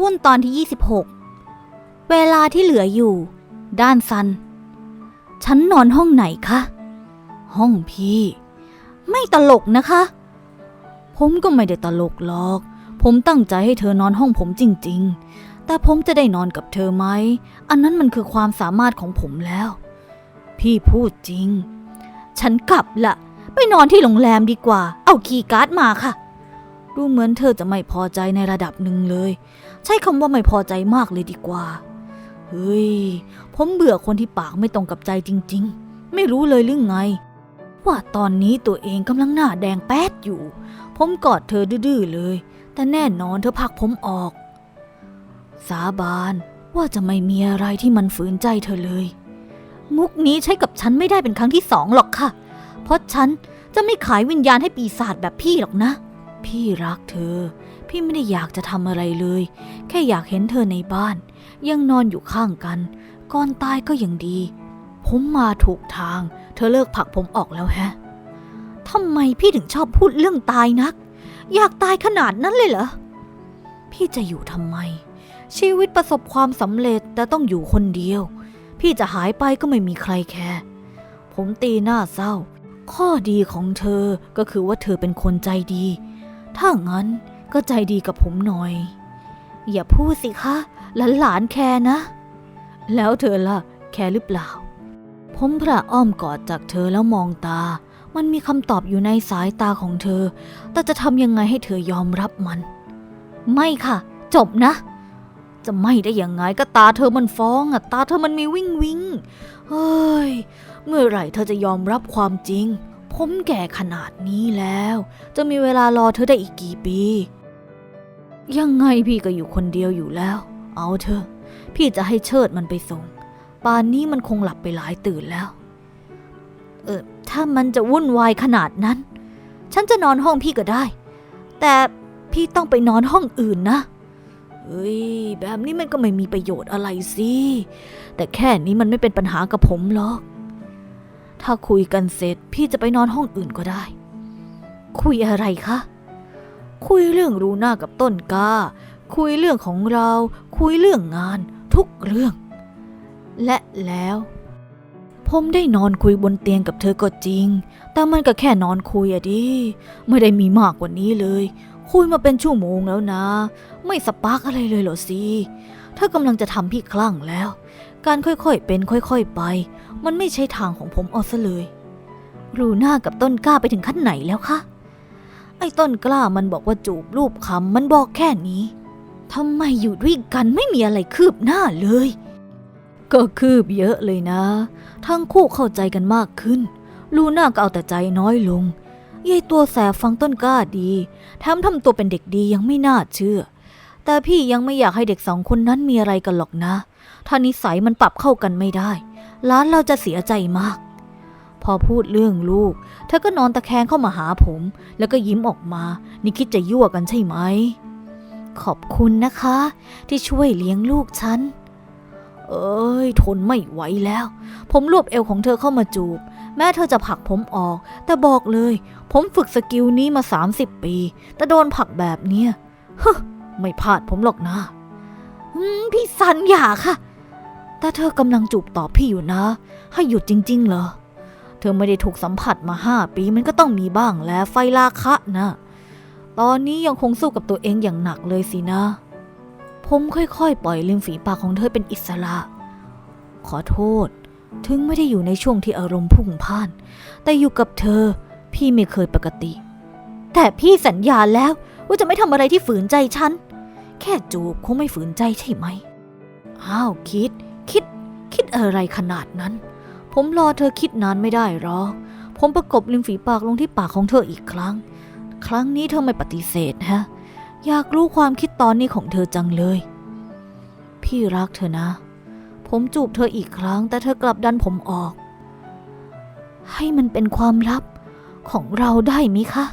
วุ่นตอนที่ 26 เวลาที่เหลืออยู่ ด้านซัน ฉันนอนห้องไหนคะ ห้องพี่ ไม่ตลกนะคะ ผมก็ไม่ได้ตลกหรอก ผมตั้งใจให้เธอนอนห้องผมจริง ๆ แต่ผมจะได้นอนกับเธอไหม อันนั้นมันคือความสามารถของผมแล้ว พี่พูดจริง ฉันกลับละไปนอนที่โรงแรมดีกว่า เอาคีย์การ์ดมาค่ะดูเหมือนเธอจะไม่พอใจในระดับหนึ่งเลย ใช้คำว่าไม่พอใจมากเลยดีกว่า เฮ้ย ผมเบื่อคนที่ปากไม่ตรงกับใจจริง ๆ ไม่รู้เลยหรือไง ว่าตอนนี้ตัวเองกำลังหน้าแดงแป๊ดอยู่ ผมกอดเธอดื้อๆเลย แต่แน่นอนเธอผลักผมออก สาบานว่าจะไม่มีอะไรที่มันฝืนใจเธอเลย มุกนี้ใช้กับฉันไม่ได้เป็นครั้งที่สองหรอกค่ะ เพราะฉันจะไม่ขายวิญญาณให้ปีศาจแบบพี่หรอกนะ พี่รักเธอ พี่ไม่ได้อยากจะทำอะไรเลย แค่อยากเห็นเธอในบ้าน ยังนอนอยู่ข้างกัน ก่อนตายก็ยังดี ผมมาถูกทาง เธอเลิกผลักผมออกแล้วแฮะทำไมพี่ถึงชอบพูดเรื่องตายนัก อยากตายขนาดนั้นเลยเหรอ พี่จะอยู่ทำไม ชีวิตประสบความสำเร็จแต่ต้องอยู่คนเดียว พี่จะหายไปก็ไม่มีใครแคร์ผมตีหน้าเศร้า ข้อดีของเธอก็คือว่าเธอเป็นคนใจดี ถ้างั้น ก็ใจดีกับผมหน่อย อย่าพูดสิคะหลานหลานแคร์นะ แล้วเธอล่ะ แคร์หรือเปล่า ผมพระอ้อมกอดจากเธอแล้วมองตา มันมีคำตอบอยู่ในสายตาของเธอ แต่จะทำยังไงให้เธอยอมรับมัน ไม่ค่ะ จบนะ จะไม่ได้ยังไงก็ตาเธอมันฟ้องอะ ตาเธอมันมีวิ่งวิ่งเฮ้ย เมื่อไหร่เธอจะยอมรับความจริง ผมแก่ขนาดนี้แล้ว จะมีเวลารอเธอได้อีกกี่ปี ยังไงพี่ก็อยู่คนเดียวอยู่แล้ว เอาเถอะ พี่จะให้เชิดมันไปส่ง ป่านนี้มันคงหลับไปหลายตื่นแล้ว เออ ถ้ามันจะวุ่นวายขนาดนั้น ฉันจะนอนห้องพี่ก็ได้ แต่พี่ต้องไปนอนห้องอื่นนะ เฮ้ย แบบนี้มันก็ไม่มีประโยชน์อะไรสิ แต่แค่นี้มันไม่เป็นปัญหากับผมหรอก ถ้าคุยกันเสร็จพี่จะไปนอนห้องอื่นก็ได้ คุยอะไรคะ คุยเรื่องรูหน้ากับต้นกา คุยเรื่องของเรา คุยเรื่องงาน ทุกเรื่อง และแล้ว ผมได้นอนคุยบนเตียงกับเธอก็จริง แต่มันก็แค่นอนคุยอะดิ ไม่ได้มีมากกว่านี้เลย คุยมาเป็นชั่วโมงแล้วนะ ไม่สปาร์กอะไรเลยเหรอสิเธอกำลังจะทำพี่คลั่งแล้ว การค่อยๆเป็นค่อยๆไป มันไม่ใช่ทางของผมเอาซะเลยรูหน้ากับต้นกล้าไปถึงขั้นไหนแล้วคะ ไอ้ต้นกล้ามันบอกว่าจูบรูปคำมันบอกแค่นี้ทำไมอยู่ด้วยกันไม่มีอะไรคืบหน้าเลย ก็คืบเยอะเลยนะ ทั้งคู่เข้าใจกันมากขึ้น ลูน่าก็เอาแต่ใจน้อยลงยายตัวแสบฟังต้นกล้าดีแถมทำตัวเป็นเด็กดียังไม่น่าเชื่อ แต่พี่ยังไม่อยากให้เด็กสองคนนั้นมีอะไรกันหรอกนะ ถ้านิสัยมันปรับเข้ากันไม่ได้ร้านเราจะเสียใจมาก พอพูดเรื่องลูก เธอก็นอนตะแคงเข้ามาหาผม แล้วก็ยิ้มออกมา นี่คิดจะยั่วกันใช่ไหม ขอบคุณนะคะ ที่ช่วยเลี้ยงลูกฉัน เอ้ย ทนไม่ไหวแล้ว ผมรวบเอวของเธอเข้ามาจูบ แม้เธอจะผลักผมออก แต่บอกเลย ผมฝึกสกิลนี้มา 30 ปี แต่โดนผลักแบบเนี้ยฮึไม่พลาดผมหรอกนะพี่สันอย่าค่ะ แต่เธอกำลังจูบตอบพี่อยู่นะ ให้หยุดจริง ๆ เหรอ เธอไม่ได้ถูกสัมผัสมาห้าปีมันก็ต้องมีบ้างแล้วไฟลาคะนะ ตอนนี้ยังคงสู้กับตัวเองอย่างหนักเลยสินะ ผมค่อยๆ ปล่อยริมฝีปากของเธอเป็นอิสระ ขอโทษ ถึงไม่ได้อยู่ในช่วงที่อารมณ์พุ่งพ่าน แต่อยู่กับเธอ พี่ไม่เคยปกติ แต่พี่สัญญาแล้วว่าจะไม่ทำอะไรที่ฝืนใจฉัน แค่จูบคงไม่ฝืนใจใช่ไหม อ้าวคิด คิด คิดอะไรขนาดนั้น ผมรอเธอคิดนานไม่ได้หรอก ผมประกบริมฝีปากลงที่ปากของเธออีกครั้ง ครั้งนี้เธอไม่ปฏิเสธฮะ อยากรู้ความคิดตอนนี้ของเธอจังเลย พี่รักเธอนะ ผมจูบเธออีกครั้ง แต่เธอกลับดันผมออก ให้มันเป็นความลับของเราได้ไหมคะ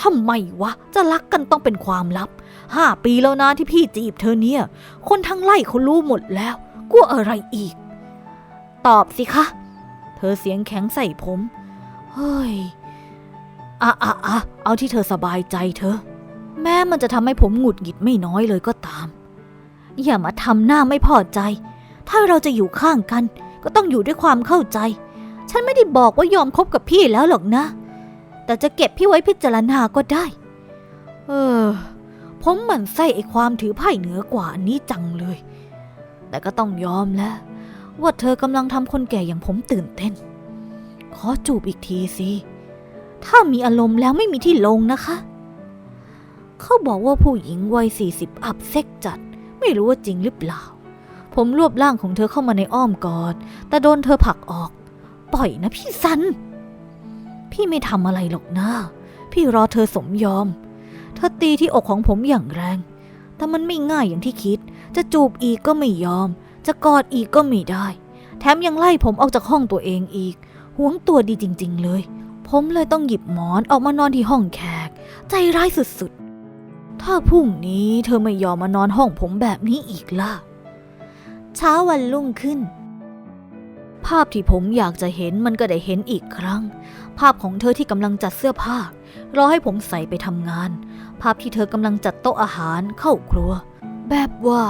ทำไมวะ จะรักกันต้องเป็นความลับ ห้าปีแล้วนะที่พี่จีบเธอเนี่ย คนทั้งไล่เขารู้หมดแล้ว กลัวอะไรอีก ตอบสิคะ เธอเสียงแข็งใส่ผม เฮ้ย อะอะอะเอาที่เธอสบายใจเธอ แม้มันจะทำให้ผมหงุดหงิดไม่น้อยเลยก็ตาม อย่ามาทำหน้าไม่พอใจ ถ้าเราจะอยู่ข้างกัน ก็ต้องอยู่ด้วยความเข้าใจ ฉันไม่ได้บอกว่ายอมคบกับพี่แล้วหรอกนะ แต่จะเก็บพี่ไว้พิจารณาก็ได้ เออ ผมหมั่นไส้ไอ้ความถือไพ่เหนือกว่านี้จังเลย แต่ก็ต้องยอมแล้ว ว่าเธอกำลังทำคนแก่อย่างผมตื่นเต้น ขอจูบอีกทีสิ ถ้ามีอารมณ์แล้วไม่มีที่ลงนะคะ เขาบอกว่าผู้หญิงวัยสี่สิบอัพเซ็กจัด ไม่รู้ว่าจริงหรือเปล่า ผมรวบร่างของเธอเข้ามาในอ้อมกอด แต่โดนเธอผลักออก ปล่อยนะพี่ซัน พี่ไม่ทำอะไรหรอกนะ พี่รอเธอสมยอม เธอตีที่อกของผมอย่างแรง แต่มันไม่ง่ายอย่างที่คิด จะจูบอีกก็ไม่ยอม จะกอดอีกก็ไม่ได้ แถมยังไล่ผมออกจากห้องตัวเองอีกหวงตัวดีจริง ๆ เลย ผมเลยต้องหยิบหมอนออกมานอนที่ห้องแขก ใจร้ายสุดๆ ถ้าพรุ่งนี้เธอไม่ยอมมานอนห้องผมแบบนี้อีกล่ะ เช้าวันรุ่งขึ้น ภาพที่ผมอยากจะเห็นมันก็ได้เห็นอีกครั้ง ภาพของเธอที่กำลังจัดเสื้อผ้ารอให้ผมใส่ไปทำงาน ภาพที่เธอกำลังจัดโต๊ะอาหารเข้าครัว แบบว่า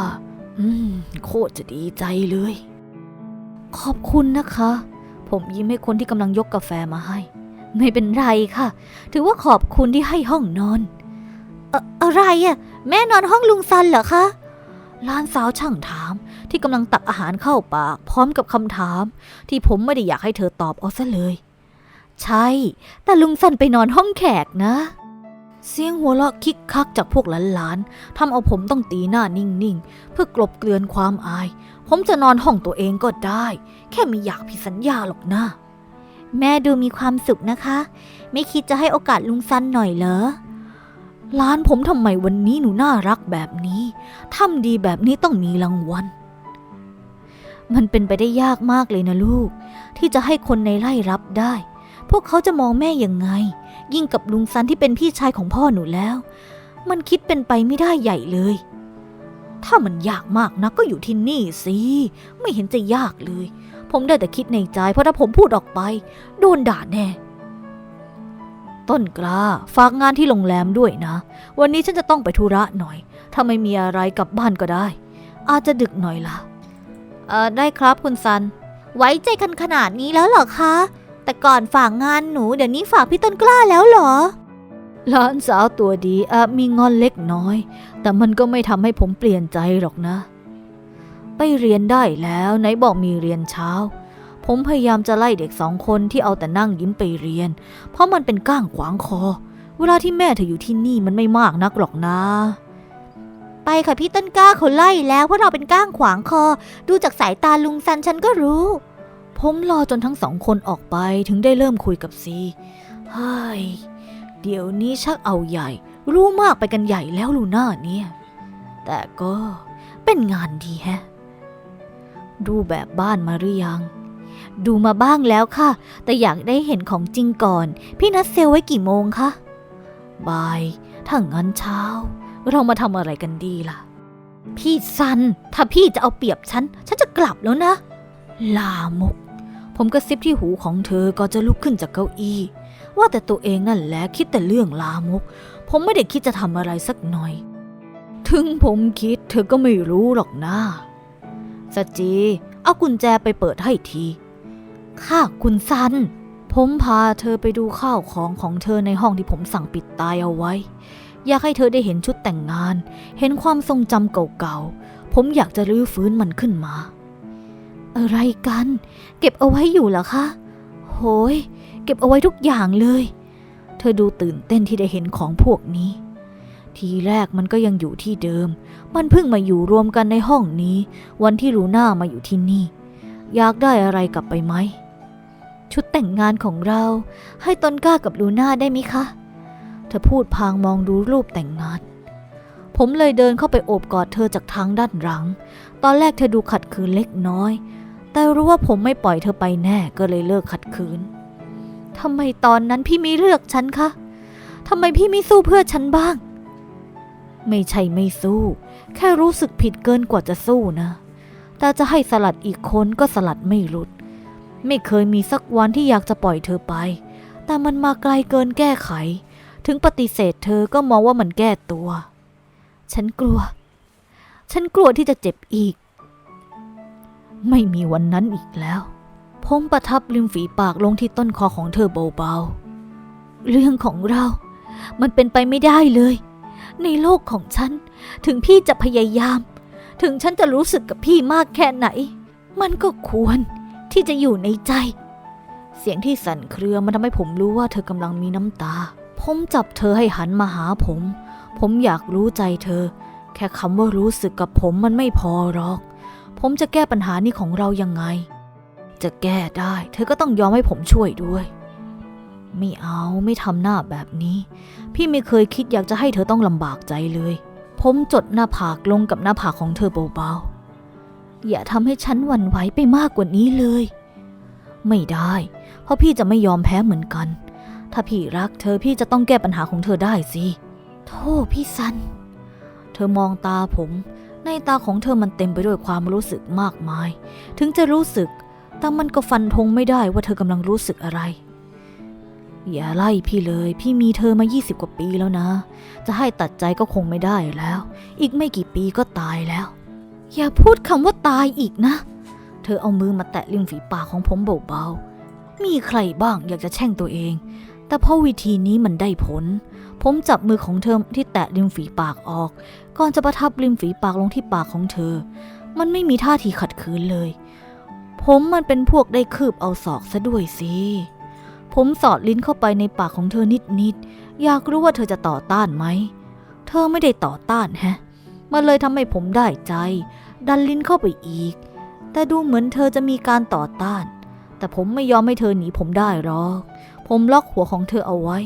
อืม โคตรจะดีใจเลย ขอบคุณนะคะ ผมยิ้มให้คนที่กำลังยกกาแฟมาให้ ไม่เป็นไรค่ะ ถือว่าขอบคุณที่ให้ห้องนอนอ่อะไรอะ่ะแม่นอนห้องลุงซันเหรอคะหลานสาวช่างถาม ที่กำลังตักอาหารเข้าปาก พร้อมกับคำถาม ที่ผมไม่ได้อยากให้เธอตอบเอาซะเลย ใช่ แต่ลุงซันไปนอนห้องแขกนะ เสียงหัวเราะคิกคักจากพวกหลานๆทำเอาผมต้องตีหน้านิ่งๆ เพื่อกลบเกลื่อนความอาย ผมจะนอนห้องตัวเองก็ได้ แค่ไม่อยากผิดสัญญาหรอกนะ แม่ดูมีความสุขนะคะ ไม่คิดจะให้โอกาสลุงซันหน่อยเหรอร้านผมทำไมวันนี้หนูน่ารักแบบนี้ทำดีแบบนี้ต้องมีรางวัล มันเป็นไปได้ยากมากเลยนะลูก ที่จะให้คนในไร่รับได้ พวกเขาจะมองแม่ยังไง ยิ่งกับลุงซันที่เป็นพี่ชายของพ่อหนูแล้ว มันคิดเป็นไปไม่ได้ใหญ่เลย ถ้ามันยากมากนะก็อยู่ที่นี่สิ ไม่เห็นจะยากเลย ผมได้แต่คิดในใจ เพราะถ้าผมพูดออกไป โดนด่าแน่ ต้นกล้าฝากงานที่โรงแรมด้วยนะ วันนี้ฉันจะต้องไปธุระหน่อย ถ้าไม่มีอะไรกลับบ้านก็ได้ อาจจะดึกหน่อยล่ะเออได้ครับคุณซัน ไว้ใจกันขนาดนี้แล้วเหรอคะ แต่ก่อนฝากงานหนูเดี๋ยวนี้ฝากพี่ต้นกล้าแล้วเหรอ หลานสาวตัวดีอาจมีงอนเล็กน้อย แต่มันก็ไม่ทำให้ผมเปลี่ยนใจหรอกนะ ไปเรียนได้แล้วไหนบอกมีเรียนเช้า ผมพยายามจะไล่เด็กสองคนที่เอาแต่นั่งยิ้มไปเรียน เพราะมันเป็นก้างขวางคอ เวลาที่แม่เธออยู่ที่นี่มันไม่มากนักหรอกนะ ไปค่ะพี่ต้นกล้าเขาไล่แล้วเพราะเราเป็นก้างขวางคอ ดูจากสายตาลุงซันฉันก็รู้ ผมรอจนทั้งสองคนออกไปถึงได้เริ่มคุยกับซีเฮ้ย เดี๋ยวนี้ชักเอาใหญ่ รู้มากไปกันใหญ่แล้วลูน่าเนี่ย แต่ก็เป็นงานดีแฮะ ดูแบบบ้านมาหรือยัง ดูมาบ้างแล้วค่ะ แต่อยากได้เห็นของจริงก่อน พี่นัดเซลไว้กี่โมงคะบายถ้างั้นเช้า เรามาทำอะไรกันดีล่ะ พี่ซัน ถ้าพี่จะเอาเปรียบฉัน ฉันจะกลับแล้วนะ ลามก ผมกระซิบที่หูของเธอก็จะลุกขึ้นจากเก้าอี้ ว่าแต่ตัวเองนั่นแหละคิดแต่เรื่องลามก ผมไม่ได้คิดจะทำอะไรสักหน่อย ถึงผมคิดเธอก็ไม่รู้หรอกนะสจีเอากุญแจไปเปิดให้ทีค่ะคุณซัน ผมพาเธอไปดูข้าวของของเธอในห้องที่ผมสั่งปิดตายเอาไว้ อยากให้เธอได้เห็นชุดแต่งงาน เห็นความทรงจำเก่าๆ ผมอยากจะรื้อฟื้นมันขึ้นมา อะไรกัน เก็บเอาไว้อยู่เหรอคะ โหย เก็บเอาไว้ทุกอย่างเลย เธอดูตื่นเต้นที่ได้เห็นของพวกนี้ ทีแรกมันก็ยังอยู่ที่เดิม มันเพิ่งมาอยู่รวมกันในห้องนี้ วันที่ลูน่ามาอยู่ที่นี่ อยากได้อะไรกลับไปไหม ชุดแต่งงานของเรา ให้ตนกล้ากับลูน่าได้ไหมคะ เธอพูดพางมองดูรูปแต่งงานผมเลยเดินเข้าไปโอบกอดเธอจากทางด้านหลัง ตอนแรกเธอดูขัดขืนเล็กน้อย แต่รู้ว่าผมไม่ปล่อยเธอไปแน่ก็เลยเลิกขัดขืนทำไมตอนนั้นพี่ไม่เลือกฉันคะทำไมพี่ไม่สู้เพื่อฉันบ้าง ไม่ใช่ไม่สู้ แค่รู้สึกผิดเกินกว่าจะสู้นะ แต่จะให้สลัดอีกคนก็สลัดไม่หลุด ไม่เคยมีสักวันที่อยากจะปล่อยเธอไป แต่มันมาไกลเกินแก้ไข ถึงปฏิเสธเธอก็มองว่ามันแก้ตัว ฉันกลัว ฉันกลัวที่จะเจ็บอีก ไม่มีวันนั้นอีกแล้ว ผมประทับริมฝีปากลงที่ต้นคอของเธอเบาๆ เรื่องของเรา มันเป็นไปไม่ได้เลย ในโลกของฉัน ถึงพี่จะพยายาม ถึงฉันจะรู้สึกกับพี่มากแค่ไหน มันก็ควรที่จะอยู่ในใจ เสียงที่สั่นเครือมันทำให้ผมรู้ว่าเธอกำลังมีน้ำตา ผมจับเธอให้หันมาหาผม ผมอยากรู้ใจเธอ แค่คำว่ารู้สึกกับผมมันไม่พอหรอก ผมจะแก้ปัญหานี้ของเรายังไง จะแก้ได้ เธอก็ต้องยอมให้ผมช่วยด้วย ไม่เอาไม่ทำหน้าแบบนี้ พี่ไม่เคยคิดอยากจะให้เธอต้องลำบากใจเลย ผมจดหน้าผากลงกับหน้าผากของเธอเบาๆ อย่าทำให้ฉันหวั่นไหวไปมากกว่านี้เลย ไม่ได้ เพราะพี่จะไม่ยอมแพ้เหมือนกัน ถ้าพี่รักเธอพี่จะต้องแก้ปัญหาของเธอได้สิโธ่พี่ซัน เธอมองตาผม ในตาของเธอมันเต็มไปด้วยความรู้สึกมากมาย ถึงจะรู้สึก แต่มันก็ฟันธงไม่ได้ว่าเธอกำลังรู้สึกอะไร อย่าไล่พี่เลย พี่มีเธอมา 20 กว่าปีแล้วนะ จะให้ตัดใจก็คงไม่ได้แล้ว อีกไม่กี่ปีก็ตายแล้ว อย่าพูดคำว่าตายอีกนะ เธอเอามือมาแตะริมฝีปากของผมเบาๆมีใครบ้างอยากจะแช่งตัวเอง แต่พราะวิธีนี้มันได้ผล ผมจับมือของเธอที่แตะริมฝีปากออก ก่อนจะประทับริมฝีปากลงที่ปากของเธอ มันไม่มีท่าทีขัดขืนเลย ผมมันเป็นพวกได้คืบเอาศอกซะด้วยสิผมสอดลิ้นเข้าไปในปากของเธอนิดๆ อยากรู้ว่าเธอจะต่อต้านไหม เธอไม่ได้ต่อต้านแฮะ มันเลยทำให้ผมได้ใจ ดันลิ้นเข้าไปอีก แต่ดูเหมือนเธอจะมีการต่อต้าน แต่ผมไม่ยอมให้เธอหนีผมได้หรอก ผมล็อกหัวของเธอเอาไว้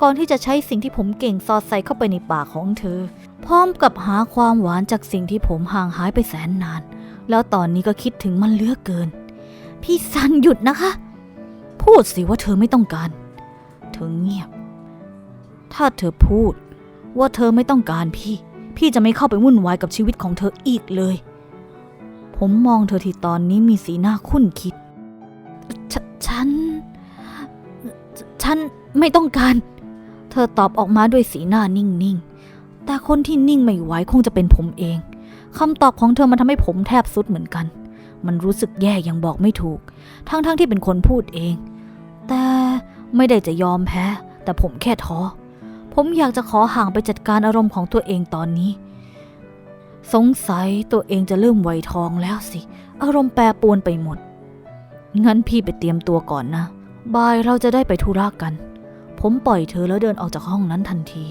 ก่อนที่จะใช้สิ่งที่ผมเก่งสอดใส่เข้าไปในปากของเธอ พร้อมกับหาความหวานจากสิ่งที่ผมห่างหายไปแสนนาน แล้วตอนนี้ก็คิดถึงมันเลือกเกิน พี่ซันหยุดนะคะ พูดสิว่าเธอไม่ต้องการ เธอเงียบ ถ้าเธอพูด ว่าเธอไม่ต้องการพี่ พี่จะไม่เข้าไปวุ่นวายกับชีวิตของเธออีกเลย ผมมองเธอที่ตอนนี้มีสีหน้าคุ้นคิด ฉันไม่ต้องการ เธอตอบออกมาด้วยสีหน้านิ่งๆ แต่คนที่นิ่งไม่ไหวคงจะเป็นผมเอง คำตอบของเธอมันทำให้ผมแทบสุดเหมือนกัน มันรู้สึกแย่อยังบอกไม่ถูก ทั้งๆทที่เป็นคนพูดเอง แต่ไม่ได้จะยอมแพ้ แต่ผมแค่ท้อ ผมอยากจะขอห่างไปจัดการอารมณ์ของตัวเองตอนนี้ สงสัยตัวเองจะเริ่มไวยทองแล้วสิ อารมณ์แปรปวนไปหมด งั้นพี่ไปเตรียมตัวก่อนนะ บ่ายเราจะได้ไปธุระกัน ผมปล่อยเธอแล้วเดินออกจากห้องนั้นทันที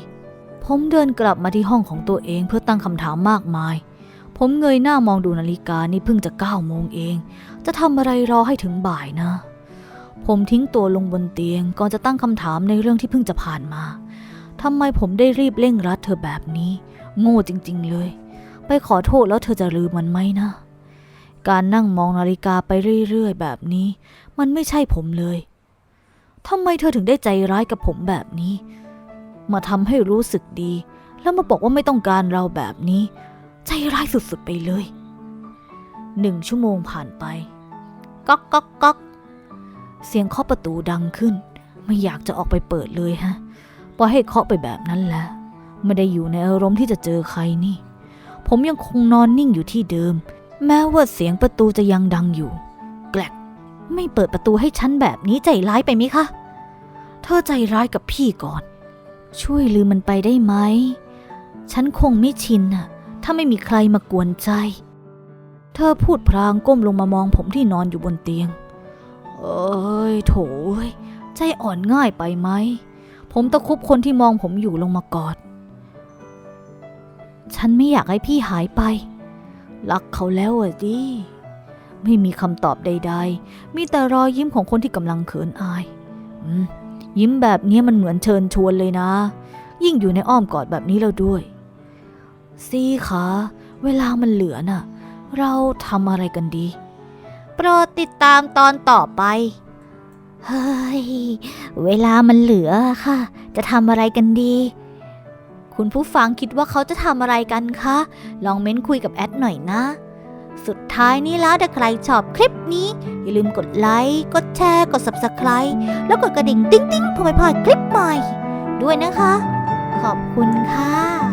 ผมเดินกลับมาที่ห้องของตัวเองเพื่อตั้งคำถามมากมาย ผมเงยหน้ามองดูนาฬิกานี่เพิ่งจะเก้าโมงเอง จะทำอะไรรอให้ถึงบ่ายนะ ผมทิ้งตัวลงบนเตียงก่อนจะตั้งคำถามในเรื่องที่เพิ่งจะผ่านมาทำไมผมได้รีบเร่งรัดเธอแบบนี้ โง่จริง ๆ เลย ไปขอโทษแล้วเธอจะลืมมันไหมนะ การนั่งมองนาฬิกาไปเรื่อย ๆ แบบนี้ มันไม่ใช่ผมเลย ทำไมเธอถึงได้ใจร้ายกับผมแบบนี้ มาทำให้รู้สึกดี แล้วมาบอกว่าไม่ต้องการเราแบบนี้ ใจร้ายสุดๆไปเลยหนึ่งชั่วโมงผ่านไปก๊อกก๊อกก๊อกเสียงเคาะประตูดังขึ้น ไม่อยากจะออกไปเปิดเลยฮะปล่อยให้เคาะไปแบบนั้นแหละไม่ได้อยู่ในอารมณ์ที่จะเจอใครนี่ ผมยังคงนอนนิ่งอยู่ที่เดิม แม้ว่าเสียงประตูจะยังดังอยู่ ไม่เปิดประตูให้ฉันแบบนี้ใจร้ายไปไหมคะ เธอใจร้ายกับพี่ก่อน ช่วยลืมมันไปได้ไหม ฉันคงไม่ชินน่ะ ถ้าไม่มีใครมากวนใจ เธอพูดพลางก้มลงมามองผมที่นอนอยู่บนเตียง เอ้ยโถยใจอ่อนง่ายไปไหม ผมตะคุบคนที่มองผมอยู่ลงมากอด ฉันไม่อยากให้พี่หายไป รักเขาแล้วอะดิ ไม่มีคำตอบใด ๆ มีแต่รอยยิ้มของคนที่กำลังเขินอายอยิ้มแบบนี้มันเหมือนเชิญชวนเลยนะ ยิ่งอยู่ในอ้อมกอดแบบนี้แล้วด้วยซีคะเวลามันเหลือน่ะ เราทำอะไรกันดี โปรดติดตามตอนต่อไป เฮ้ย เวลามันเหลือค่ะ จะทำอะไรกันดี คุณผู้ฟังคิดว่าเขาจะทำอะไรกันคะ ลองเม้นคุยกับแอดหน่อยนะ สุดท้ายนี้แล้วถ้าใครชอบคลิปนี้ อย่าลืมกดไลค์ กดแชร์ กด Subscribe แล้วกดกระดิ่ง ติ๊งติ๊งๆเพื่อไม่พลาดคลิปใหม่ ด้วยนะคะ ขอบคุณค่ะ